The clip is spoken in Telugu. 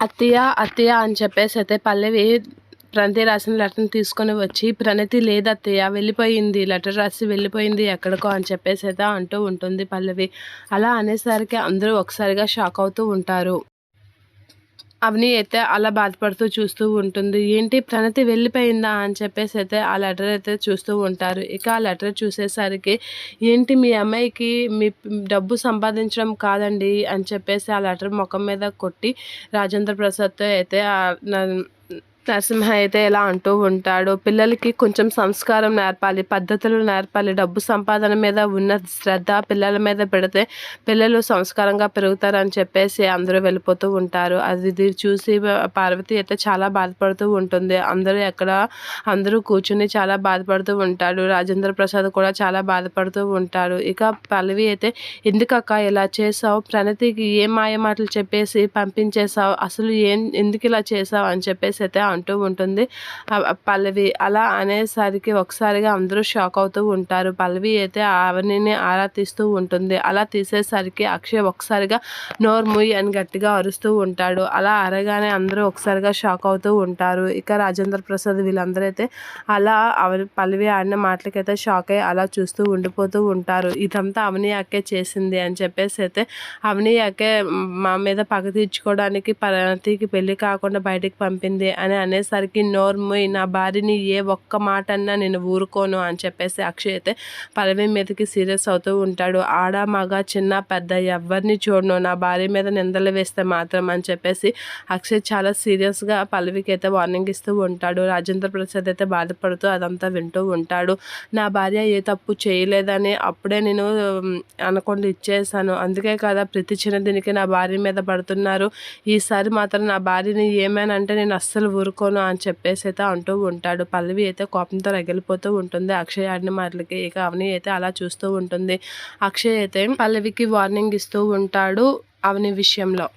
అత్తయ్య అత్తయ్య అని చెప్పేసి అయితే పల్లవి ప్రణతి రాసిన లెటర్ని తీసుకొని వచ్చి ప్రణతి లేదు అత్తయ్య వెళ్ళిపోయింది లెటర్ రాసి వెళ్ళిపోయింది ఎక్కడికో అని చెప్పేసి అయితే అంటూ ఉంటుంది పల్లవి. అలా అనేసరికి అందరూ ఒకసారిగా షాక్ అవుతూ ఉంటారు. అవని అయితే అలా బాధపడుతూ చూస్తూ ఉంటుంది. ఏంటి? ప్రణతి వెళ్ళిపోయిందా? అని చెప్పేసి అయితే ఆ లెటర్ అయితే చూస్తూ ఉంటారు. ఇక ఆ లెటర్ చూసేసరికి ఏంటి మీ అమ్మాయికి మీ డబ్బు సంపాదించడం కాదండి అని చెప్పేసి ఆ లెటర్ ముఖం మీద కొట్టి రాజేంద్ర ప్రసాద్తో అయితే నరసింహ అయితే ఇలా అంటూ ఉంటాడు పిల్లలకి కొంచెం సంస్కారం నేర్పాలి పద్ధతులు నేర్పాలి డబ్బు సంపాదన మీద ఉన్న శ్రద్ధ పిల్లల మీద పెడితే పిల్లలు సంస్కారంగా పెరుగుతారని చెప్పేసి అందరూ వెళ్ళిపోతూ ఉంటారు. అది చూసి పార్వతి అయితే చాలా బాధపడుతూ ఉంటుంది. అందరూ ఎక్కడ అందరూ కూర్చుని చాలా బాధపడుతూ ఉంటాడు రాజేంద్ర ప్రసాద్ కూడా చాలా బాధపడుతూ ఉంటాడు ఇక పల్లవి అయితే ఎందుకక్క ఇలా చేసావు ప్రణతికి ఏ మాయ మాటలు చెప్పేసి పంపించేసావు అసలు ఏం ఎందుకు ఇలా చేసావు అని చెప్పేసి అయితే అంటూ ఉంటుంది. పల్లవి అలా అనేసరికి ఒకసారిగా అందరూ షాక్ అవుతూ ఉంటారు. పల్లవి అయితే ఆవనిని ఆరా తీస్తూ ఉంటుంది. అలా తీసేసరికి అక్షయ్ ఒకసారిగా నోర్ముయ్ అని గట్టిగా అరుస్తూ ఉంటాడు. అలా అరగానే అందరూ ఒకసారిగా షాక్ అవుతూ ఉంటారు. ఇక రాజేంద్ర ప్రసాద్ వీళ్ళందరూ అయితే అలా పల్లవి ఆడిన మాటలకైతే షాక్ అయ్యి అలా చూస్తూ ఉండిపోతూ ఉంటారు. ఇదంతా అవని అక్కే చేసింది అని చెప్పేసి అయితే అవని అక్కే మా మీద పగ తీర్చుకోవడానికి పరతికి పెళ్ళి కాకుండా బయటికి పంపింది అని అనేసరికి నోర్మోయ్ నా భార్యని ఏ ఒక్క మాట అన్నా నేను ఊరుకోను అని చెప్పేసి అక్షయ్ అయితే పల్లవి మీదకి సీరియస్ అవుతూ ఉంటాడు. ఆడ మగ చిన్న పెద్ద ఎవరిని చూడను. నా భార్య మీద నిందలు వేస్తే మాత్రం అని చెప్పేసి అక్షయ్ చాలా సీరియస్గా పల్లవికి అయితే వార్నింగ్ ఇస్తూ ఉంటాడు. రాజేంద్ర ప్రసాద్ అయితే బాధపడుతూ అదంతా వింటూ ఉంటాడు. నా భార్య ఏ తప్పు చేయలేదని అప్పుడే నేను అనకుండా ఇచ్చేసాను అందుకే కదా ప్రతి చిన్న దీనికి నా భార్య మీద పడుతున్నారు. ఈసారి మాత్రం నా భార్యని ఏమైనా అంటే నేను అస్సలు ఊరుకోను అని చెప్పేసి అయితే అంటూ ఉంటాడు. పల్లవి అయితే కోపంతో రగిలిపోతూ ఉంటుంది. అక్షయ్ ఆడిన మాటలకి ఇక అవని అయితే అలా చూస్తూ ఉంటుంది. అక్షయ్ అయితే పల్లవికి వార్నింగ్ ఇస్తూ ఉంటాడు అవని విషయంలో.